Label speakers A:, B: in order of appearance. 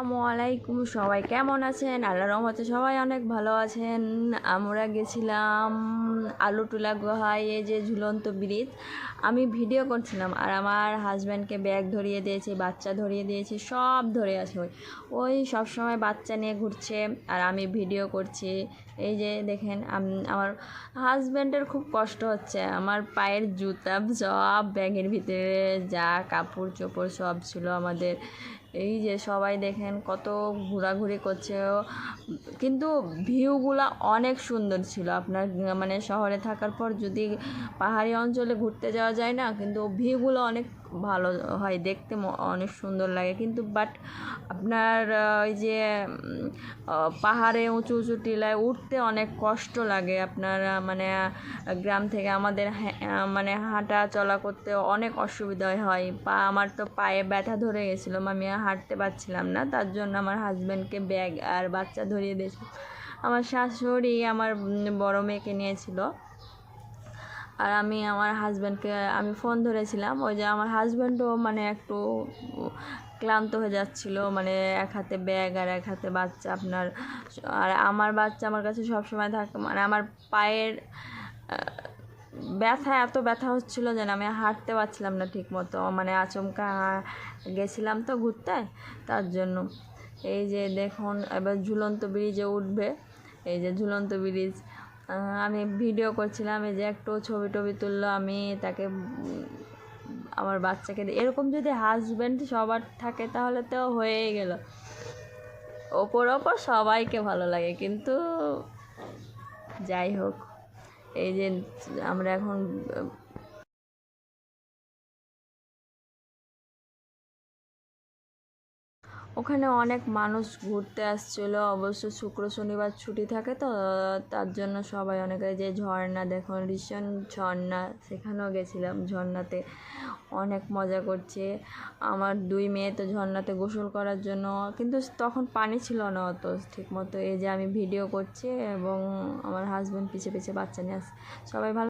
A: আসসালামু আলাইকুম, সবাই কেমন আছেন? আল্লাহ রহমতে সবাই অনেক ভালো আছেন। আমরা গেছিলাম আলুটুলা গুহায়, এই যে ঝুলন্ত ব্রিজ। আমি ভিডিও করছিলাম আর আমার হাজব্যান্ডকে ব্যাগ ধরিয়ে দিয়েছি, বাচ্চা ধরিয়ে দিয়েছি, সব ধরে আছে ওই। ওই সব সময় বাচ্চা নিয়ে ঘুরছে আর আমি ভিডিও করছি। এই যে দেখেন আমার হাজব্যান্ডের খুব কষ্ট হচ্ছে। আমার পায়ের জুতা সব ব্যাগের ভিতরে যা কাপড় চোপড় সব ছিল আমাদের। এই যে সবাই দেখেন কত ঘোরাঘুরি করছে কিন্তু ভিউগুলো অনেক সুন্দর ছিল। আপনার মানে শহরে থাকার পর যদি পাহাড়ি অঞ্চলে ঘুরতে যাওয়া যায় না, কিন্তু ভিউগুলো অনেক ভালো হয়, দেখতে অনেক সুন্দর লাগে। কিন্তু বাট আপনার ওই যে পাহাড়ে উঁচু উঁচু টিলায় উঠতে অনেক কষ্ট লাগে। আপনার মানে গ্রাম থেকে আমাদের মানে হাঁটা চলা করতে অনেক অসুবিধা হয়। পা, আমার তো পায়ে ব্যথা ধরে গেছিল, আমি হাঁটতে পারছিলাম না। তার জন্য আমার হাজব্যান্ডকে ব্যাগ আর বাচ্চা ধরিয়ে দিয়েছিল। আমার শাশুড়ি আমার বড় মেয়েকে নিয়েছিল। আর আমি আমার হাজব্যান্ডকে আমি ফোন ধরেছিলাম, ওই যে আমার হাজব্যান্ডও মানে একটু ক্লান্ত হয়ে যাচ্ছিল মানে এক হাতে ব্যাগ আর এক হাতে বাচ্চা আপনার, আর আমার বাচ্চা আমার কাছে সবসময় থাকে মানে আমার পায়ের ব্যথা, এত ব্যথা হচ্ছিল যে না আমি হাঁটতে পারছিলাম না ঠিক মতো মানে আচমকা গেছিলাম তো ঘুরতে, তার জন্য। এই যে দেখুন, এবার ঝুলন্ত ব্রিজে উঠবে, এই যে ঝুলন্ত ব্রিজ আমি ভিডিও করছিলাম, এই যে একটু ছবি টবি তুললো, আমি তাকে আমার বাচ্চাকে এরকম যদি হাজব্যান্ড সবার থাকে তাহলে তো হয়েই গেল। ওপর ওপর সবাইকে ভালো লাগে, কিন্তু যাই হোক, এই যে আমরা এখন ওখানে অনেক মানুষ ঘুরতে আসছিল। অবশ্য শুক্র, শনিবার ছুটি থাকে তো, তার জন্য সবাই অনেকে যে ঝর্ণা দেখো রিসেন্ট ঝর্ণা, সেখানেও গেছিলাম ঝর্ণাতে। অনেক মজা করছে। আমার দুই মেয়ে তো ঝর্ণাতে গোসল করার জন্য, কিন্তু তখন পানি ছিল না অত ঠিক মতো এই যে আমি ভিডিও করছি এবং আমার হাজব্যান্ড পিছে পিছে বাচ্চা নিয়ে আসছে সবাই ভালো